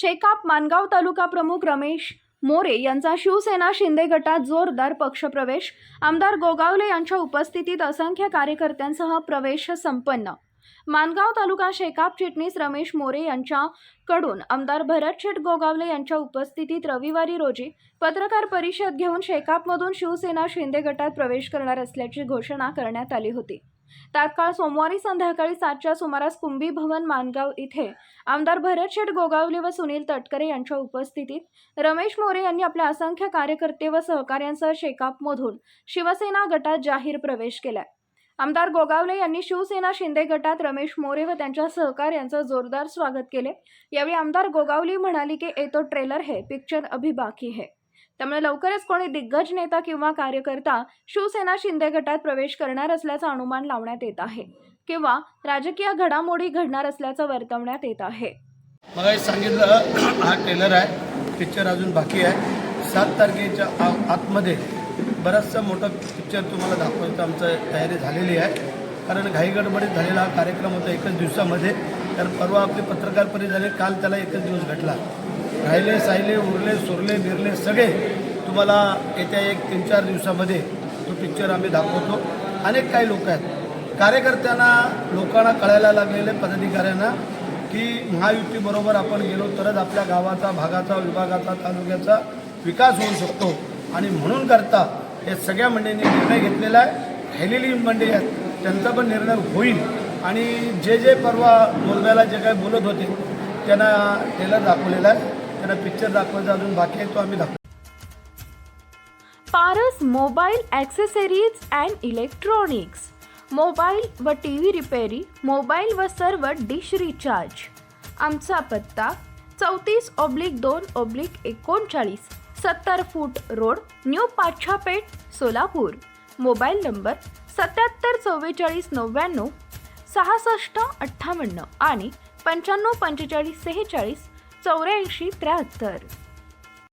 शेकाप मानगाव तालुका प्रमुख रमेश मोरे यांचा शिवसेना शिंदे गटात जोरदार पक्षप्रवेश. आमदार गोगावले यांच्या उपस्थितीत असंख्य कार्यकर्त्यांसह प्रवेश संपन्न. मानगाव तालुका शेकाप चिटणीस रमेश मोरे यांच्याकडून आमदार भरत शेठ गोगावले यांच्या उपस्थितीत रविवारी रोजी पत्रकार परिषद घेऊन शेकापमधून शिवसेना शिंदे गटात प्रवेश करणार असल्याची घोषणा करण्यात आली होती. तात्काळ सोमवारी संध्याकाळी सातच्या सुमारास कुंभी भवन मानगाव इथे आमदार भरत शेठ गोगावले व सुनील तटकरे यांच्या उपस्थितीत रमेश मोरे यांनी आपल्या असंख्य कार्यकर्ते व सहकाऱ्यांसह शेकापमधून शिवसेना गटात जाहीर प्रवेश केलाय. आमदार गोगावले यांनी शिवसेना शिंदे गटात रमेश मोरे व त्यांच्या सहकार्यांचं जोरदार स्वागत केले. यावेळी आमदार गोगावली म्हणाली की येतो ट्रेलर है पिक्चर अभी बाकी है. त्यामुळे लवकरच कोणी दिग्गज नेता किंवा कार्यकर्ता शिवसेना शिंदे गटात प्रवेश करणार असल्याचा अनुमान लावण्यात येत आहे किंवा राजकीय घडामोडी घडणार असल्याचं वर्तवण्यात येत आहे. सांगितलं हा टेलर आहे पिक्चर अजून बाकी आहे. सात तारखेच्या आतमध्ये बराचसा मोठा पिक्चर तुम्हाला दाखवायचं आमचं तयारी झालेली आहे. कारण घाईगडबडीत झालेला हा कार्यक्रम होता एकच दिवसामध्ये. तर परवा आपली पत्रकार परिषद झाली काल त्याला एकच दिवस घटला. राहिले साहिले उरले सुरले बिरले सगळे तुम्हाला येत्या एक तीन चार दिवसामध्ये तो पिक्चर आम्ही दाखवतो. अनेक काही लोक आहेत. कार्यकर्त्यांना लोकांना कळायला लागलेले पदाधिकाऱ्यांना की महायुतीबरोबर आपण गेलो तरच आपल्या गावाचा भागाचा विभागाचा तालुक्याचा विकास होऊ शकतो. आणि म्हणून करता हे सगळ्या मंडळींनी निर्णय घेतलेला आहे. राहिलेली मंडळी आहेत त्यांचा पण निर्णय होईल. आणि जे जे परवा मुलब्याला जे काही बोलत होते त्यांना टेलर दाखवलेला आहे. त्यांना पिक्चर दाखवायचा अजून बाकी आहे तो आम्ही दाखवतो Paras mobile accessories and electronics mobile व टी व्ही रिपेरी मोबाईल व सर्व डिश रिचार्ज आमचा पत्ता चौतीस ऑब्लिक दोन ऑब्लिक एकोणचाळीस सत्तर feet road new Pachhapeth Solapur. Mobile number सत्याहत्तर चव्वेचाळीस नव्याण्णव सहासष्ट अठ्ठावन्न आणि पंच्याण्णव पंचेचाळीस सेहेचाळीस चौऱ्याऐंशी त्र्याहत्तर.